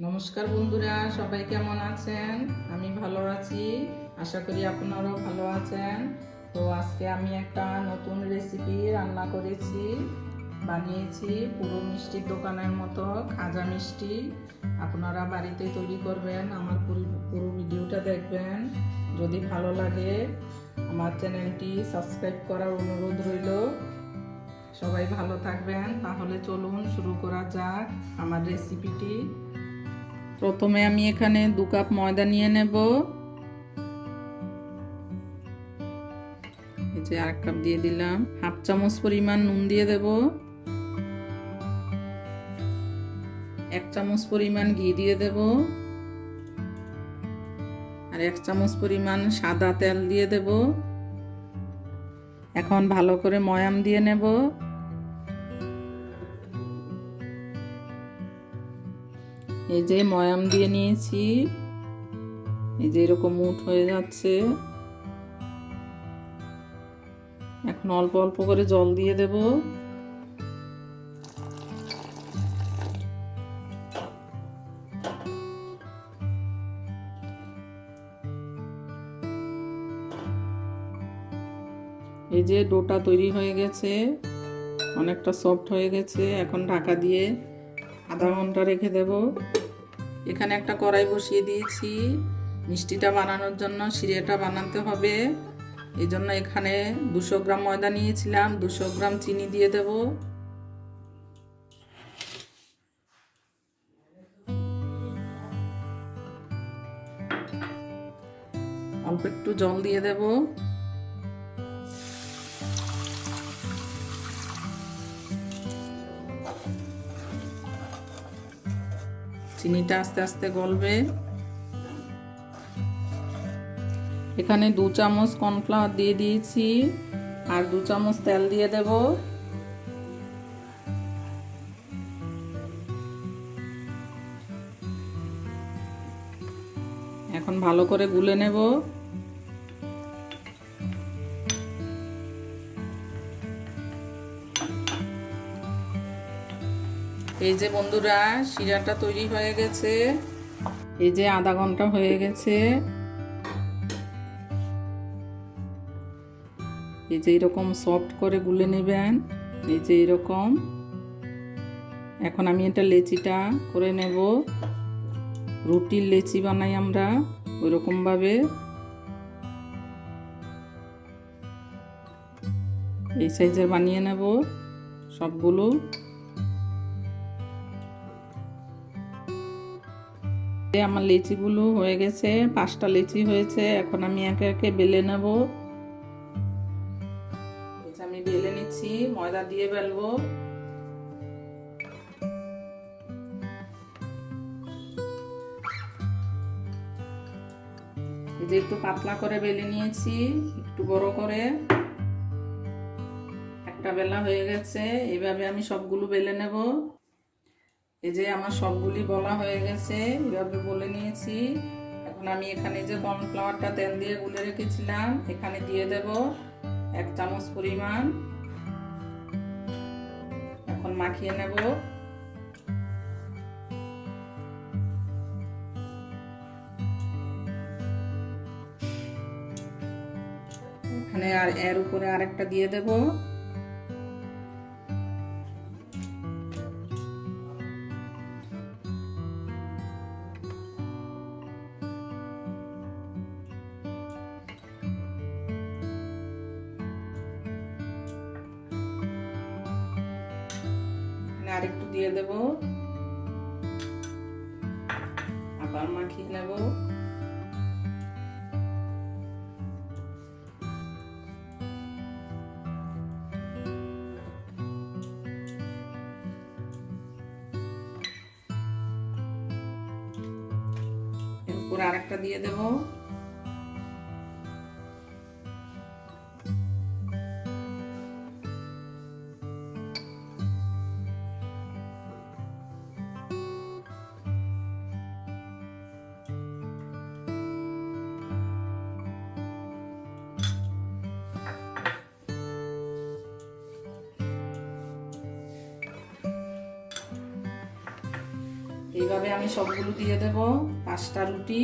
নমস্কার বন্ধুরা, সবাই কেমন আছেন? আমি ভালো আছি, আশা করি আপনারাও ভালো আছেন। তো আজকে আমি একটা নতুন রেসিপি রান্না করেছি, বানিয়েছি, পুরো মিষ্টির দোকানের মতো, খাজা মিষ্টি। আপনারা বাড়িতে তৈরি করবেন, আমার পুরো- ভিডিওটা দেখবেন। যদি ভালো লাগে, আমার চ্যানেলটি সাবস্ক্রাইব করার অনুরোধ রইল। সবাই ভালো থাকবেন, তাহলে চলুন শুরু করা যাক আমার রেসিপিটি প্রথমে আমি এখানে দু কাপ ময়দা নিয়ে নেব। এই যে আর কাপ দিয়ে দিলাম। হাফ চামচ পরিমাণ নুন দিয়ে দেব। এক চামচ পরিমাণ ঘি দিয়ে দেব। আর এক চামচ পরিমাণ সাদা তেল দিয়ে দেব। এখন ভালো করে ময়াম দিয়ে নেব। এই যে ময়াম দিয়ে নিয়েছি। এই যে এরকম মুঠ হয়ে যাচ্ছে। এখন অল্প অল্প করে জল দিয়ে দেব। এই যে ডোটা তৈরি হয়ে গেছে। অনেকটা সফট হয়ে গেছে। এখন ঢাকা দিয়ে আধা ঘণ্টা রেখে দেব। এখানে একটা কড়াই বসিয়ে দিয়েছি। মিষ্টিটা বানানোর জন্য সিরেটা বানাতে হবে। এই জন্য এখানে দুশো গ্রাম ময়দা নিয়েছিলাম। দুশো গ্রাম চিনি দিয়ে দেব। অল্প একটু জল দিয়ে দেবো। চিনিটা আস্তে আস্তে গলবে। এখানে দু চামচ কর্নফ্লাওয়ার দিয়ে দিয়েছি, আর দু চামচ তেল দিয়ে দেব। এখন ভালো করে গুলে নেব। এই যে বন্ধুরা, শিরাটা তৈরি হয়ে গেছে। এই যে আধা ঘণ্টা হয়ে গেছে। এই যে এরকম সফট করে গুলে নেবেন। এই যে এরকম। এখন আমি এটা লেচিটা করে নেব। রুটির লেচি বানাই আমরা ওই ভাবে এই সাইজের বানিয়ে নেব সবগুলো। আমার লিচিগুলো হয়ে গেছে, পাঁচটা লিচি হয়েছে, এখন আমি একে একে বেলে নেব। আমি বেলে নিচ্ছি, ময়দা দিয়ে বেলবো। যে একটু পাতলা করে বেলে নিয়েছি, একটু বড় করে। একটা বেলা হয়ে গেছে, এভাবে আমি সবগুলো বেলে নেব। এই যে আমার সবগুলি বলা হয়ে গেছে, এভাবে বলে নিয়েছি। এখন আমি এখানে যে কর্নফ্লাওয়ারটা তেল দিয়ে গুলে রেখেছিলাম, এখানে দিয়ে দেব এক চামচ পরিমাণ। এখন মাখিয়ে নেব। এখানে আর এর উপরে আরেকটা দিয়ে দেবো। দিয়ে দেব। আবার মাখিয়ে নেব। এরপর আরেকটা দিয়ে দেবো। এইভাবে আমি সবগুলো দিয়ে দেব পাঁচটা রুটি।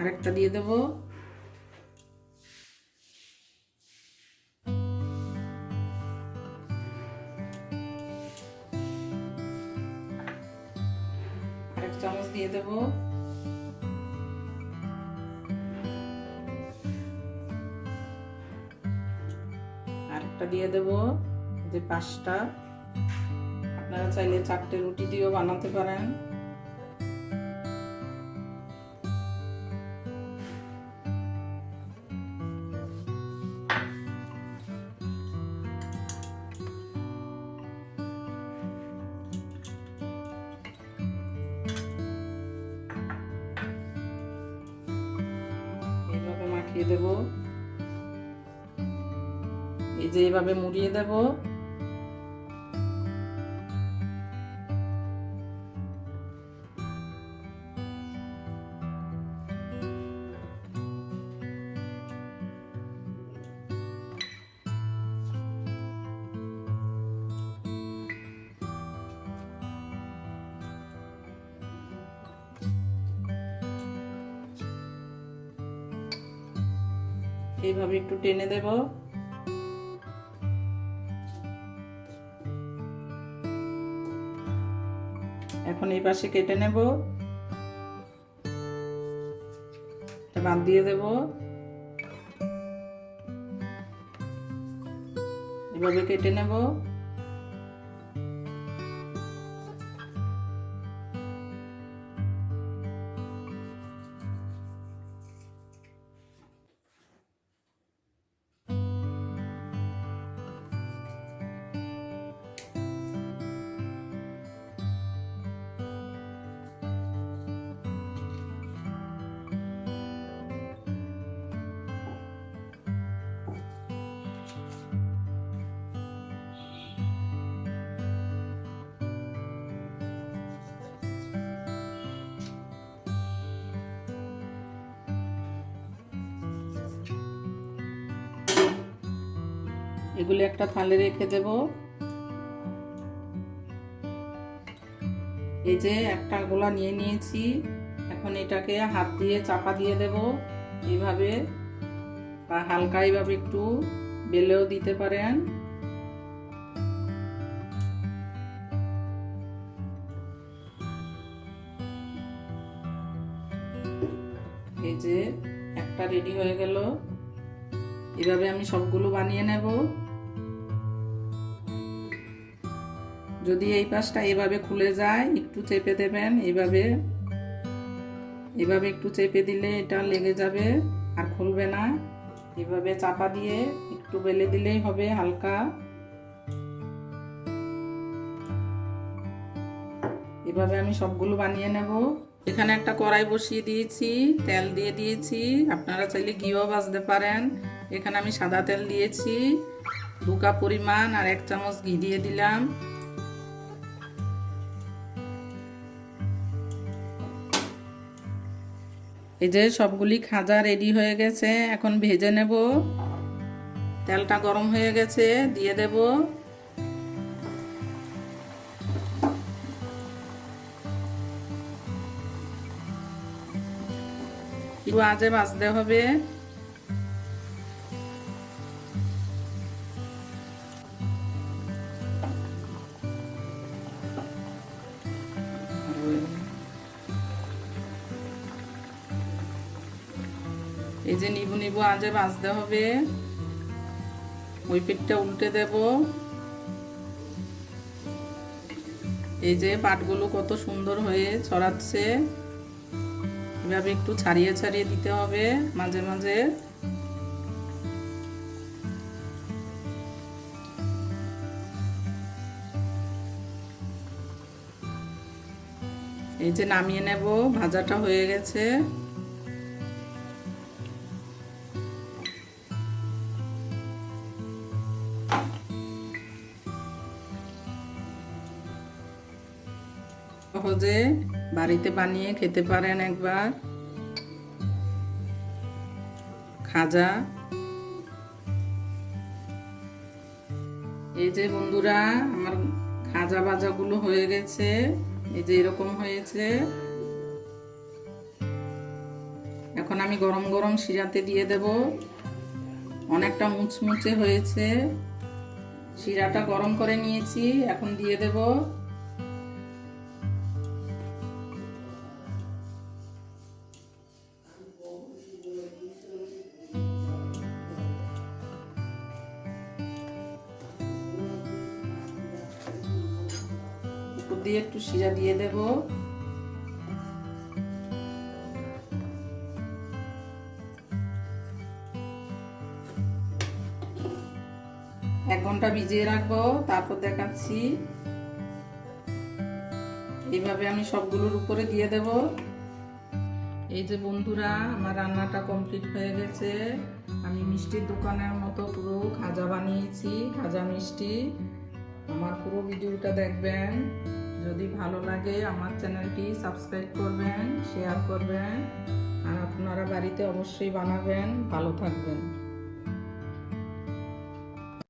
আরেকটা দিয়ে দেব। আরেক চামচ দিয়ে দেব। দিয়ে দেব যে পাঁচটা। আপনারা চাইলে চারটে রুটি দিয়েও বানাতে পারেন। এইভাবে মাখিয়ে দেব। এই যে এইভাবে মুড়িয়ে দেব। এইভাবে একটু টেনে দেব। এই পাশে কেটে নেব। বাদ দিয়ে দেব। এভাবে কেটে নেব। এগুলি একটা থালে রেখে দেব। এই যে একটা গোলা নিয়ে নিয়েছি। এখন এটাকে হাত দিয়ে চাপা দিয়ে দেব। এইভাবে বা হালকা এইভাবে একটু বেলেও দিতে পারেন। এই যে একটা রেডি হয়ে গেল। এভাবে আমি সবগুলো বানিয়ে নেব। যদি এই পাশটা এভাবে খুলে যায়, একটু চেপে দেবেন, এভাবে। এভাবে একটু চেপে দিলে এটা লেগে যাবে আর খুলবে না। এভাবে চাপা দিয়ে একটু বেলে দিলেই হবে হালকা। এভাবে আমি সবগুলো বানিয়ে নেব। এখানে একটা কড়াই বসিয়ে দিয়েছি, তেল দিয়ে দিয়েছি। আপনারা চাইলে ঘিও বাজতে পারেন। এখানে আমি সাদা তেল দিয়েছি। দু কাপ পরিমাণ আর এক চামচ ঘি দিয়ে দিলাম। এই যে সবগুলি খাজা রেডি হয়ে গেছে, এখন ভেজে নেব। তেলটা গরম হয়ে গেছে, দিয়ে দেব। আজে ভাজতে হবে। এই যে নিবু নিবু আজে ভাজতে হবে। ওই পিঠটা উল্টে দেব। এই যে পাটগুলো কত সুন্দর হয়ে ছড়াচ্ছে। এভাবে একটু ছাড়িয়ে ছাড়িয়ে দিতে হবে মাঝে মাঝে। এই যে নামিয়ে নেব, ভাজাটা হয়ে গেছে। সহজে বাড়িতে বানিয়ে খেতে পারেন একবার। খাজা। এই যে বন্ধুরা, আমার খাজা বাজাগুলো হয়ে গেছে। এই যে এরকম হয়েছে। এখন আমি গরম গরম শিরাতে দিয়ে দেব। অনেকটা মুচমুচে হয়েছে। শিরাটা গরম করে নিয়েছি, এখন দিয়ে দেব। উপর দিয়ে একটু শিরা দিয়ে দেব। এক ঘণ্টা ভিজিয়ে রাখব, তারপর দেখাচ্ছি। এইভাবে আমি সবগুলোর উপরে দিয়ে দেব। এই যে বন্ধুরা, আমার রান্নাটা কমপ্লিট হয়ে গেছে। আমি মিষ্টির দোকানের মতো পুরো খাজা বানিয়েছি, খাজা মিষ্টি। আমার পুরো ভিডিওটা দেখবেন। যদি ভালো লাগে আমার চ্যানেলটি সাবস্ক্রাইব করবেন শেয়ার করবেন, আর আপনারা বাড়িতে অবশ্যই বানাবেন, ভালো থাকবেন।